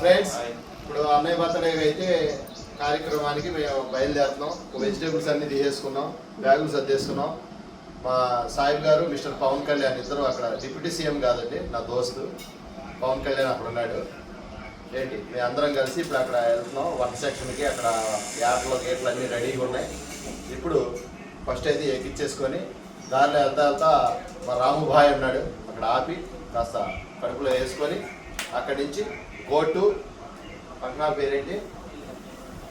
Friends ఇప్పుడు అన్నయ్య birthday అయితే కార్యక్రమానికి మేము బయలుదేరుతున్నాం. వెజిటేబుల్స్ అన్ని తీసేసుకున్నాం బ్యాగులు సర్దేసుకున్నాం మా సాహిబ్ గారు మిస్టర్ పవన్ కళ్యాణ్ ఇద్దరు అక్కడ డిప్యూటీ సీఎం కాదండి నా దోస్తు పవన్ కళ్యాణ్ అక్కడ ఉన్నాడు. ఏంటి? మేము అందరం కలిసి ఇప్పుడు అక్కడ వెళ్తున్నాం. వన్ సెక్షన్కి అక్కడ యాప్లో గేట్లు అన్నీ రెడీగా ఉన్నాయి. ఇప్పుడు ఫస్ట్ అయితే ఎక్కిచ్చేసుకొని దారిలో వెళ్తా వెళ్తా మా రాముభాయ్ ఉన్నాడు. అక్కడ ఆపి కాస్త కడుపులో వేసుకొని అక్కడి నుంచి గోటు పక్కన పేరేంటి?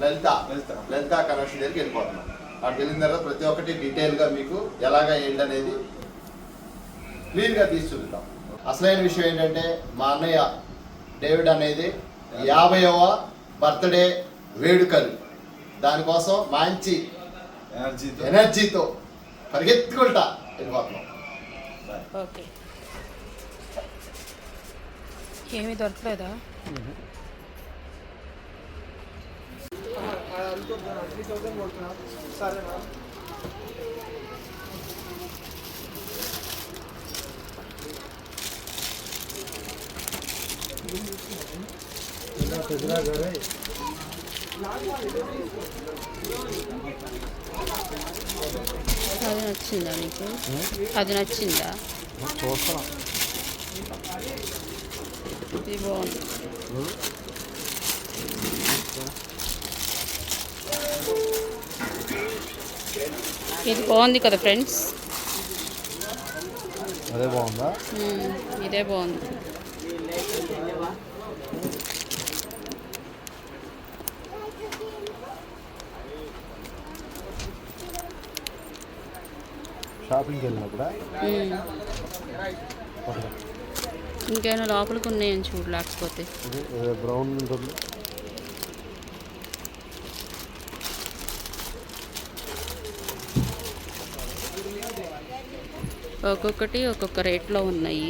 లలిత. లలిత. లలిత కనెక్షన్ దగ్గరికి వెళ్ళిపోతున్నాం. అక్కడికి వెళ్ళిన తర్వాత ప్రతి ఒక్కటి డీటెయిల్గా మీకు ఎలాగా ఏంటి అనేది క్లీన్గా తీసి అసలైన విషయం ఏంటంటే మా అన్నయ్య డేవిడ్ అనేది యాభైవ బర్త్డే వేడుకలు. దానికోసం మంచి ఎనర్జీతో. ఎనర్జీతో పరిగెత్తుకుంటా వెళ్ళిపోతున్నాం. ఓకే. ఏమీ దొరకలేదా? అది నచ్చిందా నీకు అది నచ్చిందా చూస్తాం ఇది బాగుంది. ఇది బాగుంది కదా ఫ్రెండ్స్. అదే బాగుందా? ఇదే బాగుంది. షాపింగ్కి వెళ్ళినప్పుడా. ఇంకేమైనా లోపలికి ఉన్నాయని చూడు లేకపోతే. బ్రౌన్ ఉంటుంది. ఒక్కొక్కటి ఒక్కొక్క రేట్లో ఉన్నాయి.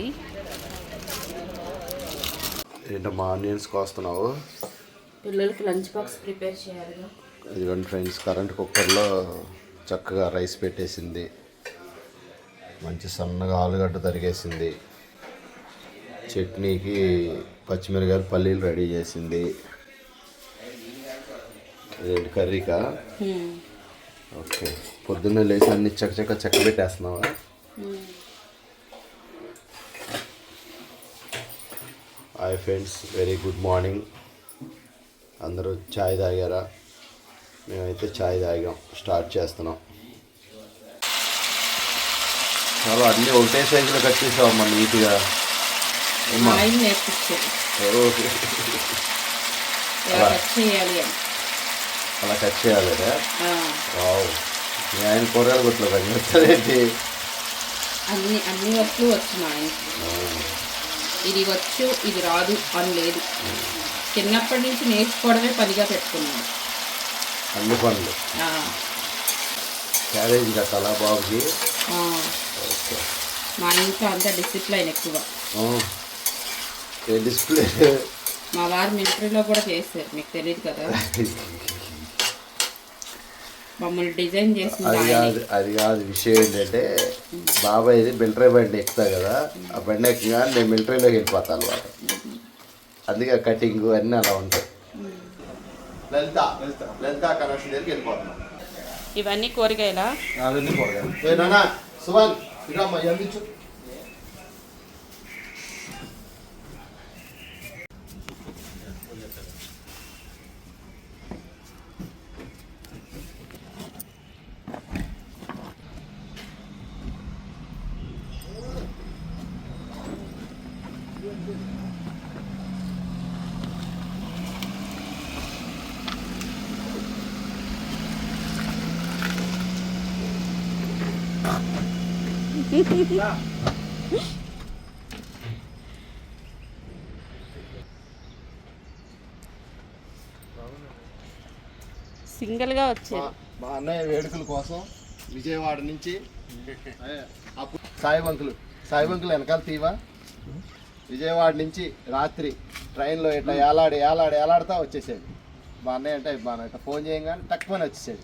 ఏంటమ్మా ఆనియన్స్ కోస్తున్నావు? పిల్లలకి లంచ్ బాక్స్ ప్రిపేర్ చేయాలిగా. ఇదిగోండి ఫ్రెండ్స్ కరెంట్ కుక్కర్లో చక్కగా రైస్ పెట్టేసింది. మంచి సన్నగా ఆలుగడ్డ తరిగేసింది. చట్నీకి పచ్చిమిరకాయలు పల్లీలు రెడీ చేసింది. ఇదేంటి కర్రీకా. ఓకే. పొద్దున్నే లేచి అన్ని చక్క చక్క చెక్క పెట్టేస్తున్నావా. Hi friends very good morning. అందరూ ఛాయ్ తాగారా? మేమైతే ఛాయ్ తాగాం స్టార్ట్ చేస్తున్నాం. చాలా అన్నీ ఒకటే సైజులో కట్ చేసావమ్మా నీట్గా. మా ఆయన నేర్పించారు ఎలా కట్ చేయాలి అలా కట్ చేయాలి మీ ఆయన కూరగాయలు కొట్లో పని చేస్తారేంటి అన్ని అన్ని వర్క్లు వచ్చు మా ఆయనకి ఇది వచ్చు ఇది రాదు అని లేదు చిన్నప్పటి నుంచి నేర్చుకోవడమే పనిగా పెట్టుకున్నాను అన్ని పనులు క్యారేజ్ కట్టాలా బాబుకి మా ఇంట్లో అంతా డిసిప్లైన్ ఎక్కువ డిస్ప్లే మా వారు మిలిటరీలో కూడా చేశారు మీకు తెలియదు కదా. మమ్మల్ని డిజైన్ చేసింది అది. కాదు అది కాదు విషయం ఏంటంటే బాబాయ్ది మిలిటరీ బండి ఎక్కుతా కదా ఆ బండి ఎక్కగా నేను మిలిటరీలోకి వెళ్ళిపోతాను అనమాట అందుకే కటింగ్ అన్నీ అలా ఉంటాయి. లలిత లలిత. కనెక్షన్ దగ్గరికి వెళ్ళిపోతున్నాం. ఇవన్నీ కూరగాయలా? అవన్నీ కూరగాయలు. సుమన్ ఇక సింగిల్గా మా వచ్చారు. మా అన్నయ్య వేడుకల కోసం విజయవాడ నుంచి అప్పుడు సాయి బంకులు సాయి బంకులు వెనకాల తీవా? విజయవాడ నుంచి రాత్రి ట్రైన్లో ఇట్లా ఏలాడి ఏలాడి ఏలాడుతా వచ్చేసాడు మా అన్నయ్య అంటే మా ఇట్లా ఫోన్ చేయగానే తక్కువనే వచ్చేసాడు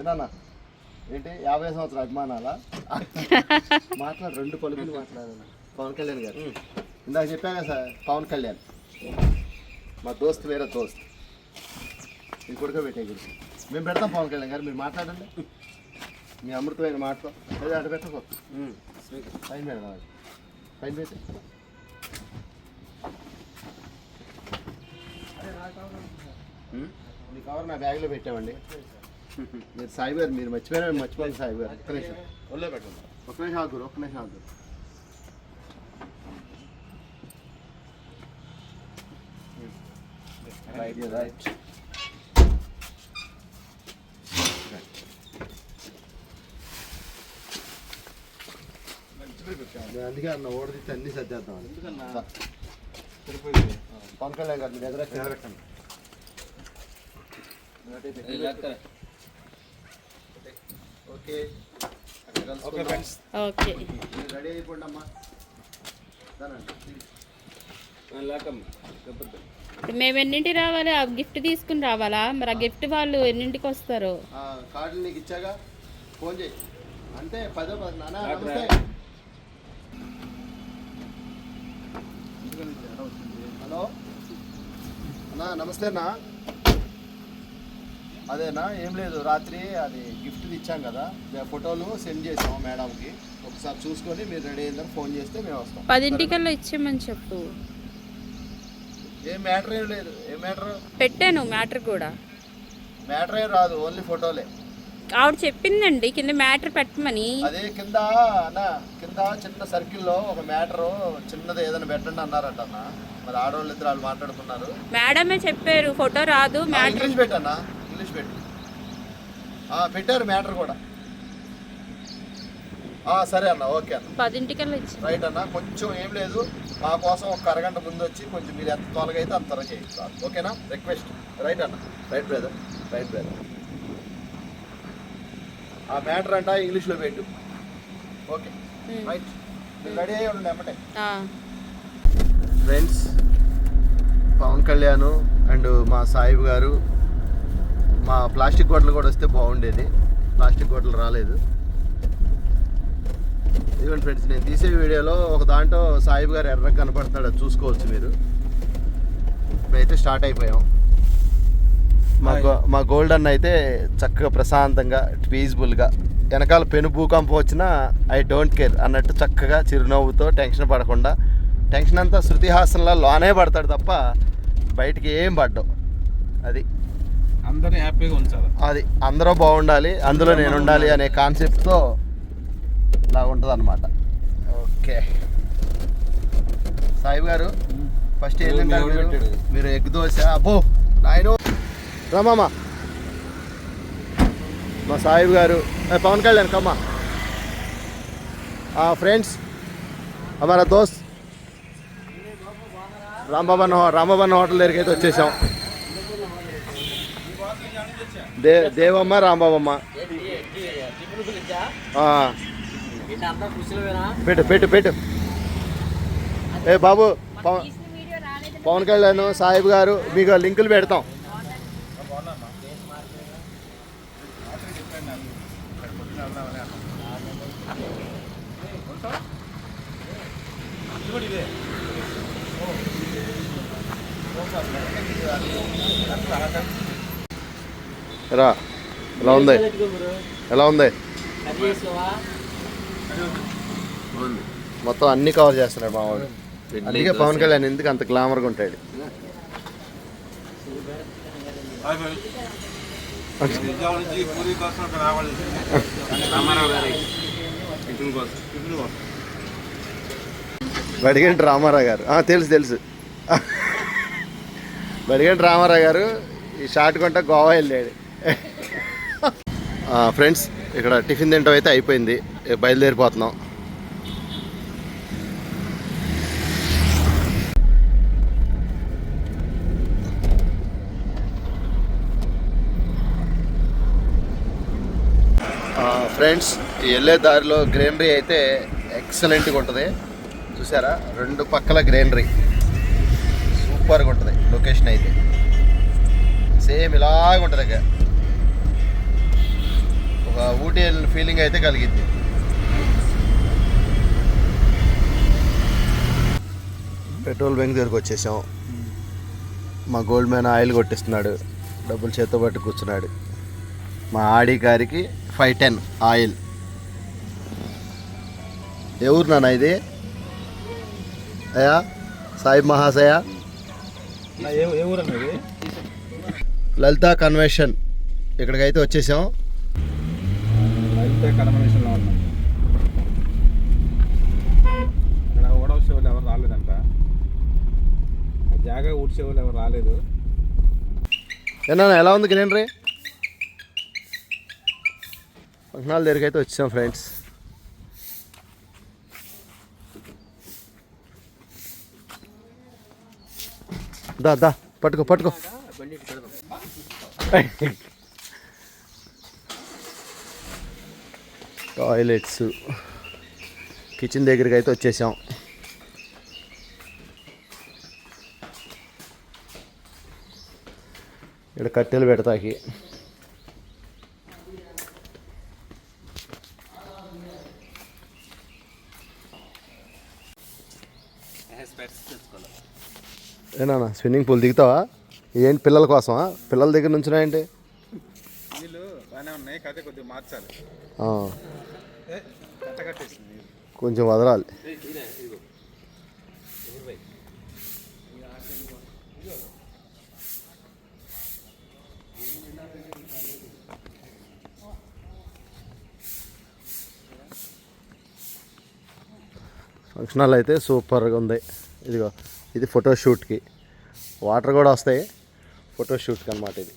ఏదన్నా ఏంటి? యాభై సంవత్సరాల అభిమానాలా? మాట్లాడు రెండు పలుకులు మాట్లాడాలి. పవన్ కళ్యాణ్ గారు. ఇందాక చెప్పాగా సార్ పవన్ కళ్యాణ్. మా దోస్త్ వేరే దోస్త్. ఇది కొడుక పెట్టే గురించి. మేము పెడతాం పవన్ కళ్యాణ్ గారు మీరు మాట్లాడండి. మీ అమృతమైన మాటతో అదే అటు పెట్టకో. పైన పెడదాం అది. పైన పెట్టి. మీ కవర్ నా బ్యాగ్లో పెట్టామండి. మీరు సాయి గారు మీరు మర్చిపోయినా మేము మర్చిపోయింది సాయి గారు ఒక్క నిమిషం. ఒళ్ళో పెట్టండి. ఒక్క నిమిషం ఆగురు ఒక్క నిమిషం ఆగురు రైట్ రైట్ అందుకే అన్న ఓడదీస్తే అన్ని సర్దేద్దాం దా. పవన్ కళ్యాణ్ గారు మీరు ఎదురెక్కండి okay. Okay friends. Okay. Ready అయిపోండి అమ్మా. మేము ఎన్నింటి రావాలి? ఆ గిఫ్ట్ తీసుకుని రావాలా? మరి ఆ గిఫ్ట్ వాళ్ళు ఎన్నింటికి వస్తారు? ఆ కార్డులు నీకు ఇచ్చాగా? ఫోన్ చేయి. అంతే పదో పది. నాన్న నమస్తే. హలో. అన్నా నమస్తే అన్నా. అదేనా? ఏం లేదు. రాత్రి అది గిఫ్ట్ ఇచ్చాం కదా. ఫోటోలు సెండ్ చేసాం మేడంకి. ఒకసారి చూసుకొని మీరు రెడీ అయిందని ఫోన్ చేస్తే మేము వస్తాం. పదింటికల్లా ఇచ్చేయమని చెప్పు. ఏం మ్యాటర్ ఏం లేదు. ఏం మ్యాటర్? పెట్టాను మ్యాటర్ కూడా. మ్యాటర్ ఏం రాదు ఓన్లీ ఫోటోలే. ఆవిడ చెప్పిందండి కింద మ్యాటర్ పెట్టమని. అదే కింద అన్న కింద చిన్న సర్కిల్లో ఒక మ్యాటర్ చిన్నది ఏదైనా పెట్టండి అన్నారట అన్న. మరి ఆడవాళ్ళు ఇద్దరు వాళ్ళు మాట్లాడుకున్నారు. మేడమే చెప్పారు ఫోటో రాదు మ్యాటర్ ఇంగ్లీష్ పెట్టన్నా ఇంగ్లీష్ పెట్టు ఆ, పెట్టారు మ్యాటర్ కూడా. ఆ, సరే అన్న ఓకే అన్న. పదింటికల్లా ఇచ్చి. రైట్ అన్న కొంచెం ఏం లేదు. మా కోసం ఒక అరగంట ముందు వచ్చి కొంచెం మీరు ఎంత త్వరగా అయితే అంత త్వరగా సార్. ఓకేనా? రిక్వెస్ట్. రైట్ అన్న. Right brother. Right brother. ఆ మ్యాటర్ అంట ఇంగ్లీష్లో పెట్టు. ఓకే. రైట్. మీరు రెడీ అయ్యి ఉండండి ఎమ్మటే. ఆ, ఫ్రెండ్స్ పవన్ కళ్యాణ్ అండ్ మా సాయిబ్ గారు మా ప్లాస్టిక్ గొడ్డలు కూడా వస్తే బాగుండేది. ప్లాస్టిక్ గొడ్డలు రాలేదు. ఇదిగోండి ఫ్రెండ్స్ నేను తీసే వీడియోలో ఒక దాంట్లో సాయిబ్ గారు ఎర్రగా కనపడతాడు అది చూసుకోవచ్చు మీరు. ఇప్పుడైతే స్టార్ట్ అయిపోయాం. మా గో మా గోల్డెన్ అయితే చక్కగా ప్రశాంతంగా పీస్ఫుల్గా వెనకాల పెను భూకంపం వచ్చినా ఐ డోంట్ కేర్ అన్నట్టు చక్కగా చిరునవ్వుతో టెన్షన్ పడకుండా టెన్షన్ అంతా శృతి హాసన్లా లోనే పడతాడు తప్ప బయటికి ఏం పడ్డావు అది. అందరూ హ్యాపీగా ఉంచాలి. అది అందరూ బాగుండాలి అందులో నేను ఉండాలి అనే కాన్సెప్ట్తో ఇలా అనమాట ఓకే. సాయి గారు ఫస్ట్ మీరు? ఎగ్ దోశ? అబ్బో నాయను. రమ్మమ్మ మా సాయిబు గారు పవన్ కళ్యాణ్ కమ్మ. ఫ్రెండ్స్ మన దోస్త్. రాంబాబన్ రాంబాబన్ హోటల్ దగ్గరికి అయితే వచ్చేసాం. దే దేవమ్మ రాంబాబమ్మ. పెట్టు పెట్టు పెట్టు. ఏ బాబు పవన్ కళ్యాణ్ సాహిబ్ గారు మీకు లింకులు పెడతాం. ఇదే రా. ఎలా ఉంది? ఎలా ఉంది? మొత్తం అన్ని కవర్ చేస్తున్నాడు మావాడు. అందుకే పవన్ కళ్యాణ్ ఎందుకు అంత గ్లామర్గా ఉంటాడు? బడిగంటి రామారావు గారు? ఆ, తెలుసు తెలుసు. బడిగంటి రామారావు గారు? ఈ షార్ట్ కొంట గోవా వెళ్ళాడు. ఫ్రెండ్స్ ఇక్కడ టిఫిన్ తింటాం అయితే అయిపోయింది. బయలుదేరిపోతున్నాం. ఫ్రెండ్స్ వెళ్ళే దారిలో గ్రీనరీ అయితే ఎక్సలెంట్గా ఉంటుంది. చూసారా? రెండు పక్కల గ్రీనరీ. సూపర్గా ఉంటుంది లొకేషన్ అయితే. సేమ్ ఇలాగ ఉంటుంది ఒక ఊటీ వెళ్ళిన ఫీలింగ్ అయితే కలిగింది. పెట్రోల్ బంక్ దగ్గరకు వచ్చేసాం. మా గోల్డ్ మ్యాన్ ఆయిల్ కొట్టిస్తున్నాడు. డబ్బులు చేత్తో పట్టి కూర్చున్నాడు. మా ఆడి గారికి ఫైవ్ టెన్ ఆయిల్. ఏ ఊరు నాన్న ఇది? అయ్యా సాయిబ్ మహాశయ? లలితా కన్వెన్షన్. ఇక్కడికైతే వచ్చేసాం. అయితే కన్వెన్షన్లో ఉన్నాం. ఇక్కడ ఓడవసే వాళ్ళు ఎవరు రాలేదంట. ఆ జాగా ఊడ్చే వాళ్ళు ఎవరు రాలేదు. ఏనా ఎలా ఉంది గినేండ్రీ ఫంక్షనాల దగ్గరికి అయితే వచ్చాం ఫ్రెండ్స్ దా దా పట్టుకో పట్టుకో. టాయిలెట్స్. కిచెన్ దగ్గరికి అయితే వచ్చేసాం. ఇక్కడ కట్టెలు పెడతాకి. ఏనా స్విమ్మింగ్ పూల్ దిగుతావా? ఏంటి పిల్లల కోసమా? పిల్లల దగ్గర నుంచినా ఏంటి కొద్దిగా మార్చాలి. కొంచెం వదలాలి. ఫంక్షన్ హాల్ అయితే సూపర్గా ఉంది. ఇదిగో ఇది ఫోటో షూట్కి. వాటర్ కూడా వస్తాయి. ఫోటో షూట్కి అనమాట ఇది.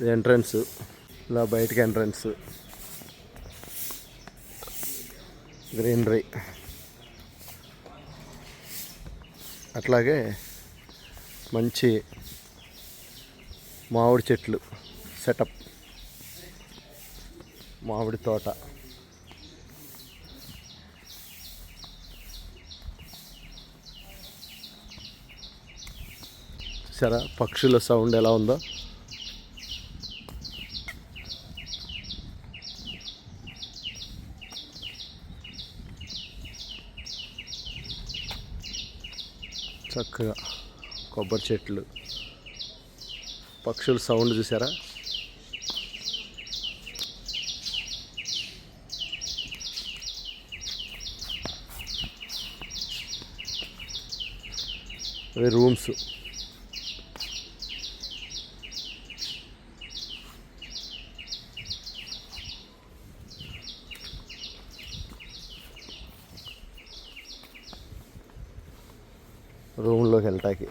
ఇది ఎంట్రన్స్ ఇలా బయటకి ఎంట్రన్స్ గ్రీనరీ అట్లాగే మంచి మామిడి చెట్లు సెటప్ మామిడి తోట. చూసారా? పక్షుల సౌండ్ ఎలా ఉందో? చక్కగా కొబ్బరి చెట్లు. పక్షుల సౌండ్ చూసారా అవి రూమ్స్. రూమ్లోకి వెళ్ళటానికి.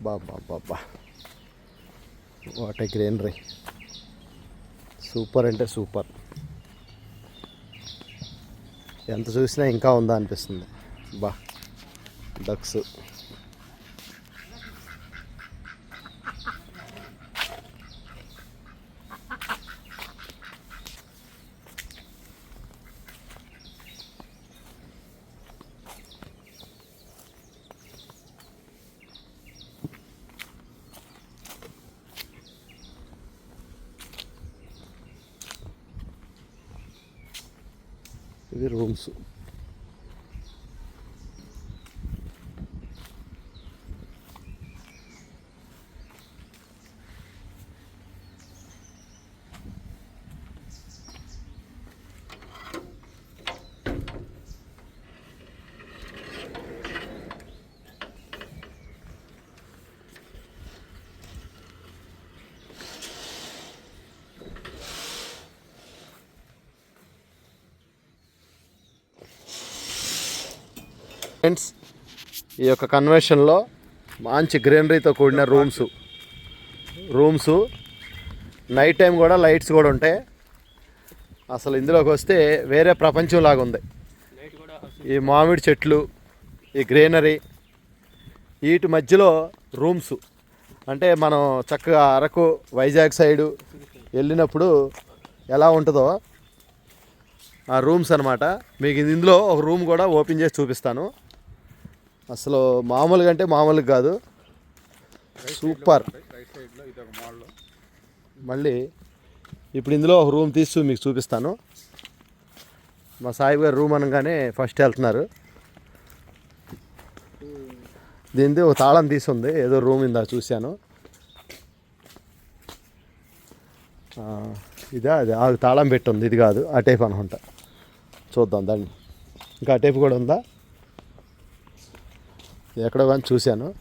బాబా బాబా వాట్ ఏ గ్రీనరీ సూపర్ అంటే సూపర్ ఎంత చూసినా ఇంకా ఉందా అనిపిస్తుంది. బా. డక్స్ ఇవి రూమ్స్ ఫ్రెండ్స్ ఈ యొక్క కన్వెన్షన్లో మంచి గ్రీనరీతో కూడిన రూమ్స్ రూమ్స్ నైట్ టైం కూడా లైట్స్ కూడా ఉంటాయి. అసలు ఇందులోకి వస్తే వేరే ప్రపంచం లాగా ఉంది. ఈ మామిడి చెట్లు ఈ గ్రీనరీ వీటి మధ్యలో రూమ్స్ అంటే మనం చక్కగా అరకు వైజాగ్ సైడు వెళ్ళినప్పుడు ఎలా ఉంటుందో ఆ రూమ్స్ అనమాట మీకు ఇందులో ఒక రూమ్ కూడా ఓపెన్ చేసి చూపిస్తాను. అసలు మామూలుగా అంటే మామూలుగా కాదు. సూపర్. మళ్ళీ ఇప్పుడు ఇందులో ఒక రూమ్ తీసి మీకు చూపిస్తాను. మా సాయిబ్ గారు రూమ్ అనగానే ఫస్ట్ వెళ్తున్నారు. దీనిది ఒక తాళం తీసి ఉంది ఏదో రూమ్ ఇందా చూశాను. ఇదా అది ఆ తాళం పెట్టి ఉంది. ఇది కాదు. ఆ టైప్ అనుకుంటా. చూద్దాం దాన్ని. ఇంకా ఆ టైప్ కూడా ఉందా? ఎక్కడో కానీ చూశాను.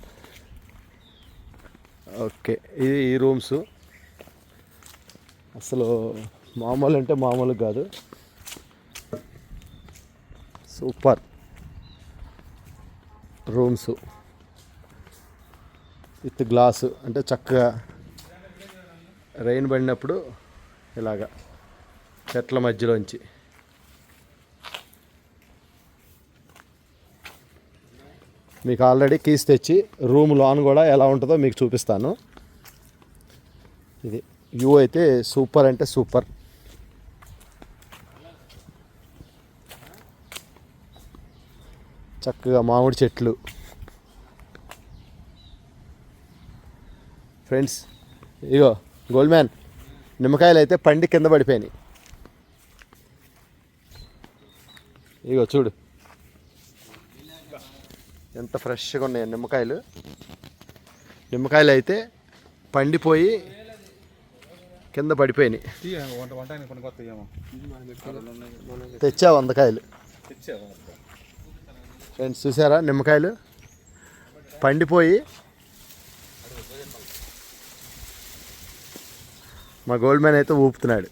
ఓకే ఇది ఈ రూమ్స్. అసలు మామూలు అంటే మామూలు కాదు. సూపర్. రూమ్స్. With glass. అంటే చక్కగా రైన్ పడినప్పుడు ఇలాగా చెట్ల మధ్యలోంచి. మీకు ఆల్రెడీ కీస్ తెచ్చి రూమ్ లోన్ కూడా ఎలా ఉంటుందో మీకు చూపిస్తాను. ఇది వ్యూ అయితే సూపర్ అంటే సూపర్. చక్కగా మామిడి చెట్లు. ఫ్రెండ్స్ ఇగో గోల్డ్ మ్యాన్ నిమ్మకాయలు అయితే పండి కింద పడిపోయినాయి. ఇగో చూడు. ఎంత ఫ్రెష్గా ఉన్నాయి నిమ్మకాయలు? నిమ్మకాయలు అయితే పండిపోయి కింద పడిపోయినాయి. తెచ్చా వందకాయలు? ఫ్రెండ్స్ చూసారా నిమ్మకాయలు? పండిపోయి మా గోల్డ్ మ్యాన్ అయితే ఊపుతున్నాడు.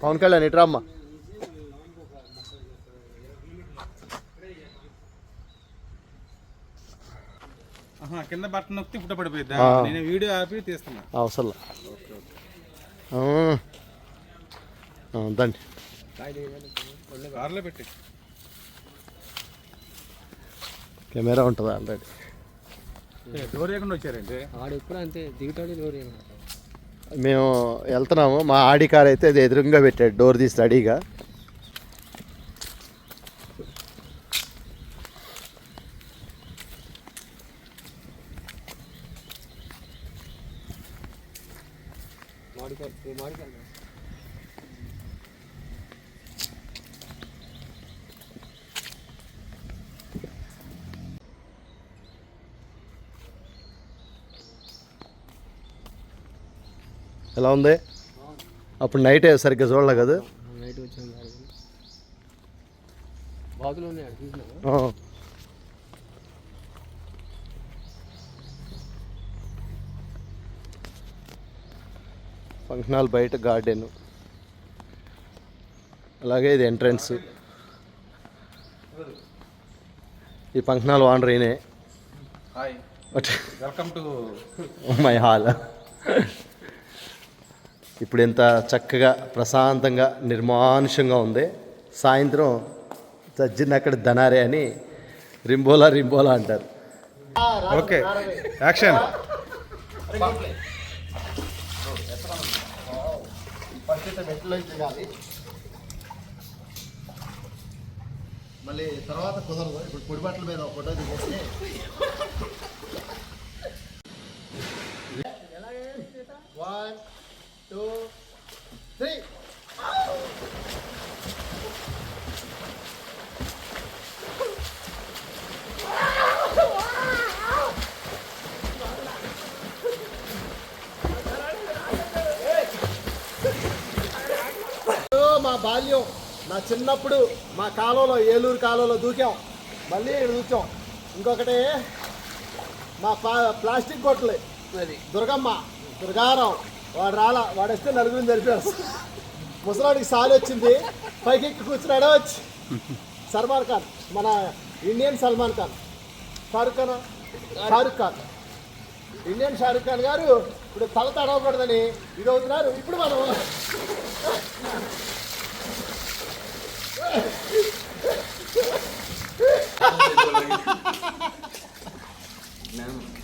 పవన్ కళ్యాణ్ ఇట్రా అమ్మా ఆహా, కింద బట్టన్ నొక్కి పుట్ట పడిపోయిద్దా? ఆ. నేను వీడియో ఆపి తీస్తున్నా. అవసరం దండి. కార్లో పెట్టి కెమెరా ఉంటుంది ఆల్రెడీ డోర్ వేయకుండా వచ్చారండి ఆడు ఎప్పుడు అంతే దిగుతాడు లోరీ మేము వెళ్తున్నాము. మా ఆడి కార్ అయితే అది ఎదురుగా పెట్టాడు డోర్ తీసి రెడీగా. ఎలా ఉంది అప్పుడు నైట్ సరిగ్గా చూడలే కదా. ఫంక్షన్ హాల్ బయట గార్డెన్. అలాగే ఇది ఎంట్రన్స్ ఈ function hall owner hi welcome to my hall ఇప్పుడు ఎంత చక్కగా ప్రశాంతంగా నిర్మానుషంగా ఉంది. సాయంత్రం చజ్జిన అక్కడ దనారే అని రింబోలా రింబోలా అంటారు. Okay action. మళ్ళీ తర్వాత కుదరదు. ఇప్పుడు పొడి బట్టల మీద ఒక ఫోటో దిగేస్తే వన్ టూ త్రీ మా బాల్యం నా చిన్నప్పుడు మా కాలంలో ఏలూరు కాలంలో దూకాం. మళ్ళీ ఇక్కడ దూకాం. ఇంకొకటి మా పా ప్లాస్టిక్ కొట్లు దుర్గమ్మ దుర్గారావు. వాడు రాలా వాడు వస్తే నలుగురిని జరిపాడు ముసలాడికి సాలి వచ్చింది పైకి ఎక్కి కూర్చున్నాడే వచ్చి సల్మాన్ ఖాన్ మన ఇండియన్ సల్మాన్ ఖాన్. షారుఖ్ ఖాన్? షారుఖ్ ఖాన్. ఇండియన్ షారుఖ్ ఖాన్ గారు ఇప్పుడు తల తడవకూడదని ఇది అవుతున్నారు. ఇప్పుడు మనం